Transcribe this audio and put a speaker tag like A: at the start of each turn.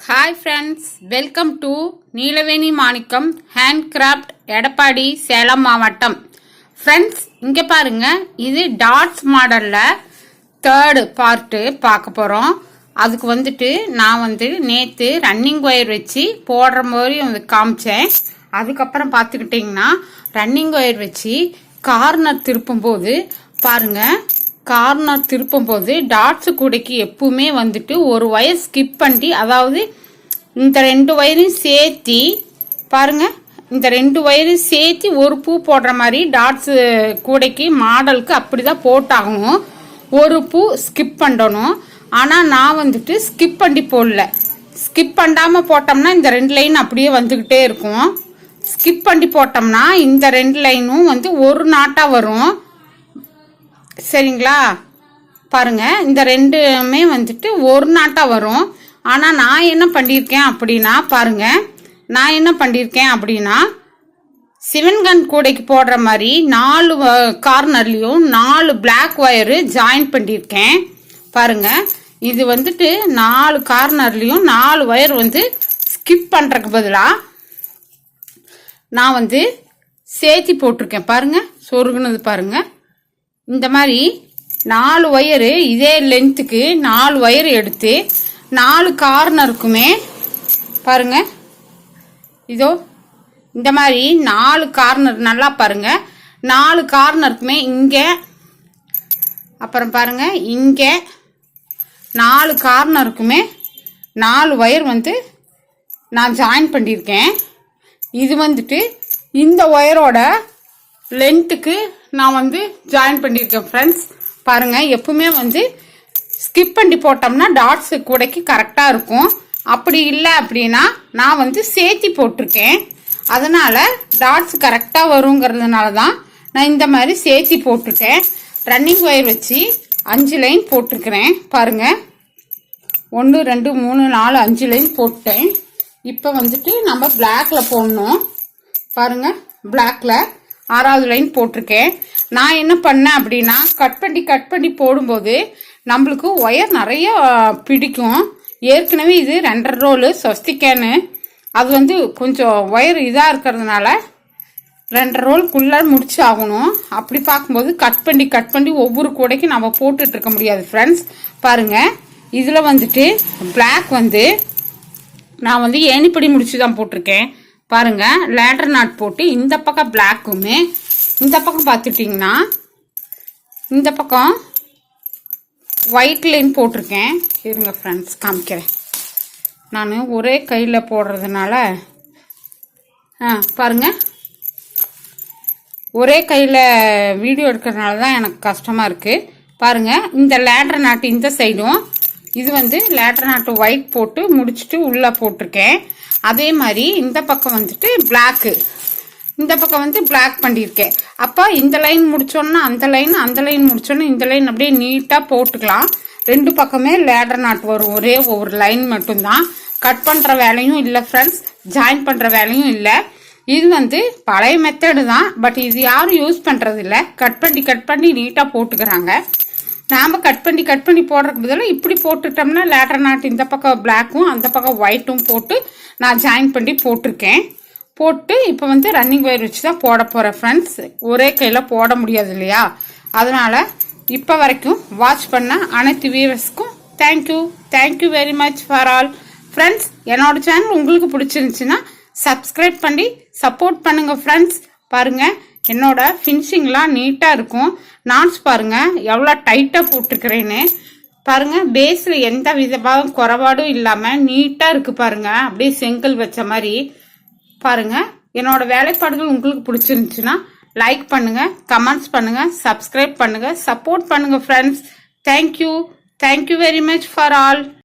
A: Hi friends welcome to Neelaveni Manickam hand craft Edappadi Salem மாவட்டம் friends இங்கே பாருங்க. இது டாட்ஸ் மாடலில் தேர்டு பார்ட்டு பார்க்க போகிறோம் அதுக்கு வந்துட்டு நான் வந்து நேற்று ரன்னிங் ஒயர் வச்சு போடுற மாதிரி வந்து காமிச்சேன். அதுக்கப்புறம் பார்த்துக்கிட்டிங்கன்னா ரன்னிங் ஒயர் வச்சு கார்னர் திருப்பும்போது பாருங்கள் கார்னர் திருப்பும் போது டாட்ஸ் கூடைக்கு எப்பவுமே வந்துட்டு ஒரு ஒயர் ஸ்கிப் பண்ணி அதாவது இந்த ரெண்டு ஒயரையும் சேர்த்தி பாருங்க இந்த ரெண்டு ஒயரையும் சேர்த்தி ஒரு பூ போடுற மாதிரி டாட்ஸ் கூடைக்கு மாடலுக்கு அப்படி தான் போட்டாகணும். ஒரு பூ ஸ்கிப் பண்ணணும். ஆனால் நான் வந்துட்டு ஸ்கிப் பண்ணி போடல. ஸ்கிப் பண்ணாமல் போட்டோம்னா இந்த ரெண்டு லைன் அப்படியே வந்துக்கிட்டே இருக்கும். ஸ்கிப் பண்ணி போட்டோம்னா இந்த ரெண்டு லைனும் வந்து ஒரு நாட்டாக வரும். சரிங்களா? பாருங்கள் இந்த ரெண்டுமே வந்துட்டு ஒரு நாட்டாக வரும். ஆனால் நான் என்ன பண்ணியிருக்கேன் அப்படின்னா பாருங்கள் நான் என்ன பண்ணியிருக்கேன் அப்படின்னா சிவன்கன் கூடைக்கு போடுற மாதிரி நாலு கார்னர்லேயும் நாலு பிளாக் ஒயரு ஜாயின் பண்ணியிருக்கேன். பாருங்கள் இது வந்துட்டு நாலு கார்னர்லேயும் நாலு ஒயர் வந்து ஸ்கிப் பண்ணுறக்கு பதிலாக நான் வந்து சேர்த்தி போட்டிருக்கேன். பாருங்க சொருகுனது பாருங்கள் இந்த மாதிரி நாலு ஒயரு இதே லென்த்துக்கு நாலு ஒயர் எடுத்து நாலு கார்னருக்குமே பாருங்க. இதோ இந்த மாதிரி நாலு கார்னர் நல்லா பாருங்க. நாலு கார்னருக்குமே இங்கே அப்புறம் பாருங்க இங்கே நாலு கார்னருக்குமே நாலு ஒயர் வந்து நான் ஜாயின் பண்ணியிருக்கேன். இது வந்துட்டு இந்த ஒயரோட லென்த்துக்கு நான் வந்து ஜாயின் பண்ணியிருக்கேன் ஃப்ரெண்ட்ஸ் பாருங்கள் எப்பவுமே வந்து ஸ்கிப் பண்ணி போட்டோம்னா டாட்ஸு கூடைக்கு கரெக்டாக இருக்கும். அப்படி இல்லை அப்படின்னா நான் வந்து சேர்த்தி போட்டிருக்கேன். அதனால் டாட்ஸ் கரெக்டாக வருங்கிறதுனால தான் நான் இந்த மாதிரி சேர்த்தி போட்டுட்டேன் ரன்னிங் ஒயர் வச்சு அஞ்சு லைன் போட்டிருக்கிறேன். பாருங்கள் ஒன்று ரெண்டு மூணு நாலு அஞ்சு லைன் போட்டேன். இப்போ வந்துட்டு நம்ம பிளாக்ல போடணும். பாருங்கள் பிளாக்ல ஆறாவது லைன் போட்டிருக்கேன். நான் என்ன பண்ணேன் அப்படின்னா கட் பண்ணி கட் பண்ணி போடும்போது நம்மளுக்கு ஒயர் நிறைய பிடிக்கும். ஏற்கனவே இது ரெண்டரை ரோலு சொஸ்திக்கேனு அது வந்து கொஞ்சம் ஒயர் இதாக இருக்கிறதுனால ரெண்டரை ரோல்குள்ளே முடிச்சு ஆகணும். அப்படி பார்க்கும்போது கட் பண்ணி கட் பண்ணி ஒவ்வொரு கூடைக்கும் நம்ம போட்டுட்டு இருக்க முடியாது ஃப்ரெண்ட்ஸ் பாருங்கள் இதில் வந்துட்டு பிளாக் வந்து நான் வந்து ஏணிப்படி முடிச்சு தான் போட்டிருக்கேன். பாருங்க லேடர் நாட் போட்டு இந்த பக்கம் பிளாக்குமே இந்த பக்கம் பார்த்துட்டிங்கன்னா இந்த பக்கம் ஒயிட் லைன் போட்டிருக்கேன். இருங்க ஃப்ரெண்ட்ஸ் காமிக்கிறேன். நான் ஒரே கையில் போடுறதுனால ஆ பாருங்கள் ஒரே கையில் வீடியோ எடுக்கிறதுனால தான் எனக்கு கஷ்டமாக இருக்குது பாருங்கள் இந்த லேட்ரு நாட்டு இந்த சைடும் இது வந்து லேட்ரு நாட்டு ஒயிட் போட்டு முடிச்சுட்டு உள்ளே போட்டிருக்கேன். அதே மாதிரி இந்த பக்கம் வந்துட்டு பிளாக்கு இந்த பக்கம் வந்து பிளாக் பண்ணியிருக்கேன். அப்போ இந்த லைன் முடிச்சோன்னா அந்த லைன் அந்த லைன் முடிச்சோன்னா இந்த லைன் அப்படியே நீட்டாக போட்டுக்கலாம். ரெண்டு பக்கமே லேடர் நாட் வரும். ஒரே ஒவ்வொரு லைன் மட்டும்தான். கட் பண்ணுற வேலையும் இல்லை ஃப்ரெண்ட்ஸ் ஜாயின் பண்ணுற வேலையும் இல்லை. இது வந்து பழைய மெத்தடு தான். பட் இது யாரும் யூஸ் பண்ணுறதில்ல கட் பண்ணி கட் பண்ணி நீட்டாக போட்டுக்கிறாங்க. நாம் கட் பண்ணி கட் பண்ணி போடுறதுக்கு பதிலாக இப்படி போட்டுட்டோம்னா லேட்டர் நாட் இந்த பக்கம் பிளாக்கும் அந்த பக்கம் ஒயிட்டும் போட்டு நான் ஜாயின் பண்ணி போட்டிருக்கேன். போட்டு இப்போ வந்து ரன்னிங் ஒயர் வச்சு தான் போட போகிறேன் ஃப்ரெண்ட்ஸ் ஒரே கையில் போட முடியாது இல்லையா? அதனால் இப்போ வரைக்கும் வாட்ச் பண்ண அனைத்து வியூவர்ஸ்க்கும் thank you thank you very much for all friends என்னோட சேனல் உங்களுக்கு பிடிச்சிருந்துச்சுன்னா சப்ஸ்கிரைப் பண்ணி சப்போர்ட் பண்ணுங்கள் ஃப்ரெண்ட்ஸ் பாருங்கள் என்னோட ஃபினிஷிங்லாம் நீட்டாக இருக்கும். நான்ஸ் பாருங்கள் எவ்வளோ டைட்டாக போட்டிருக்கிறேன்னு. பாருங்கள் பேஸில் எந்த விதமாக குறைபாடும் இல்லாமல் நீட்டாக இருக்குது பாருங்கள் அப்படியே செங்கல் வச்ச மாதிரி. பாருங்க என்னோட வேலைப்பாடுகள் உங்களுக்கு பிடிச்சிருந்துச்சுன்னா லைக் பண்ணுங்கள் கமெண்ட்ஸ் பண்ணுங்கள் சப்ஸ்கிரைப் பண்ணுங்கள் சப்போர்ட் பண்ணுங்கள் friends thank you thank you very much for all